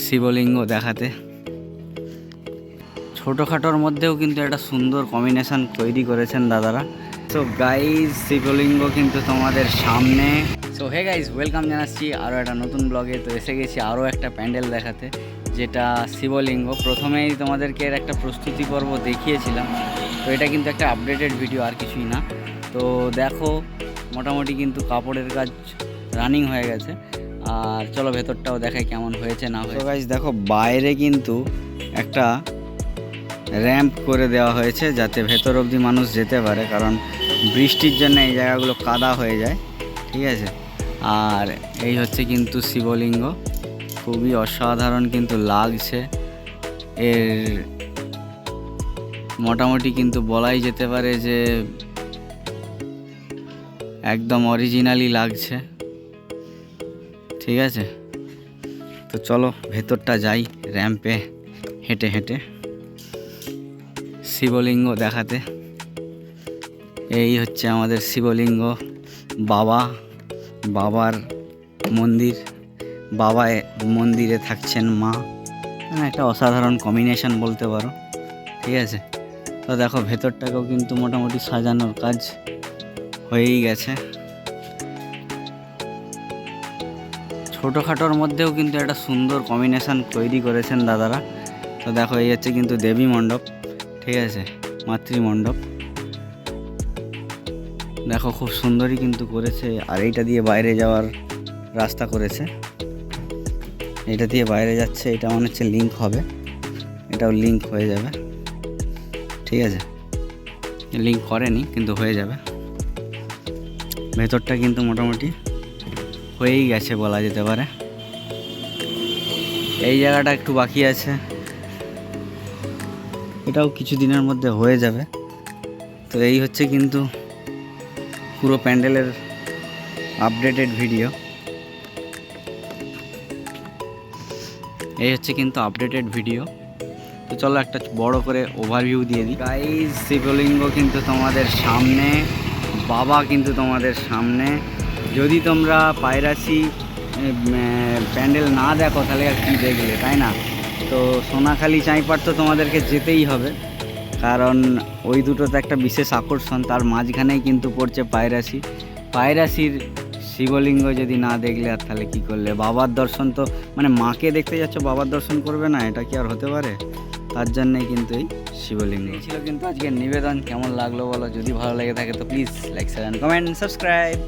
শিবলিঙ্গ দেখাতে। ছোটোখাটোর মধ্যেও কিন্তু একটা সুন্দর কম্বিনেশন তৈরি করেছেন দাদারা। তো গাইজ শিবলিঙ্গ কিন্তু তোমাদের সামনে। সো হে গাইজ ওয়েলকাম জানাচ্ছি আরও একটা নতুন ব্লগে তো এসে গেছি আরও একটা প্যান্ডেল দেখাতে, যেটা শিবলিঙ্গ। প্রথমেই তোমাদেরকে এর একটা প্রস্তুতি পর্ব দেখিয়েছিলাম। তো এটা কিন্তু একটা আপডেটেড ভিডিও আর কিছুই না। তো দেখো, মোটামুটি কিন্তু কাপড়ের কাজ রানিং হয়ে গেছে। আর চলো ভেতরটাও দেখাই কেমন হয়েছে না হয়েছে। গাইজ দেখো বাইরে কিন্তু একটা র্যাম্প করে দেওয়া হয়েছে যাতে ভেতর অবধি মানুষ যেতে পারে কারণ বৃষ্টির জন্য এই জায়গাগুলো কাদা হয়ে যায় ঠিক আছে? আর এই হচ্ছে কিন্তু শিবলিঙ্গ খুবই অসাধারণ কিন্তু লাগছে। এর মোটামুটি কিন্তু বলাই যেতে পারে যে একদম অরিজিনালি লাগছে। ঠিক আছে? তো চলো ভেতরটা যাই র্যাম্পে হেঁটে হেঁটে। শিবলিঙ্গ দেখাতে। এই হচ্ছে আমাদের শিবলিঙ্গ বাবা বাবার মন্দির। বাবা মন্দিরে থাকছেন মা। হ্যাঁ, একটা অসাধারণ কম্বিনেশন বলতে পারো। ঠিক আছে? তো দেখো ভেতরটাকেও কিন্তু মোটামুটি সাজানোর কাজ হয়েই গেছে। ছোটোখাটোর মধ্যেও কিন্তু একটা সুন্দর কম্বিনেশান তৈরি করেছেন দাদারা। তো দেখো, এই হচ্ছে কিন্তু দেবী মণ্ডপ, ঠিক আছে? মাতৃমণ্ডপ। দেখো, খুব সুন্দরই কিন্তু করেছে, আর এইটা দিয়ে বাইরে যাওয়ার রাস্তা করেছে। এটা দিয়ে বাইরে যাচ্ছে, এটা মনে হচ্ছে লিঙ্ক হবে। এটাও লিঙ্ক হয়ে যাবে। ঠিক আছে? লিঙ্ক করেনি, কিন্তু হয়ে যাবে। ভেতরটা কিন্তু মোটামুটি হয়েই গেছে বলা যেতে পারে। এই জায়গাটা একটু বাকি আছে। এটাও কিছু দিনের মধ্যে হয়ে যাবে। তো এই হচ্ছে কিন্তু পুরো প্যান্ডেলের আপডেটেড ভিডিও। এই হচ্ছে কিন্তু আপডেটেড ভিডিও। তো চলো একটা বড় করে ওভারভিউ দিয়ে দিই। গাইজ শিবলিঙ্গ কিন্তু তোমাদের সামনে, বাবা কিন্তু তোমাদের সামনে। যদি তোমরা পায়রাসি প্যান্ডেল না দেখো, তাহলে আর কী দেখলে, তাই না? তো সোনাখালি চাইপার তো তোমাদেরকে যেতেই হবে, কারণ ওই দুটো তো একটা বিশেষ আকর্ষণ, তার মাঝখানেই কিন্তু পড়ছে পায়রাসি পায়রাসির শিবলিঙ্গ যদি না দেখলে, আর তাহলে কী করলে? বাবার দর্শন তো মানে মাকে দেখতে যাচ্ছ, বাবার দর্শন করবে না, এটা কি আর হতে পারে? তার জন্যই কিন্তু এই শিবলিঙ্গ। ছিল কিন্তু আজকের নিবেদন, কেমন লাগল বলো? যদি ভালো লেগে থাকে, তো please like share comment subscribe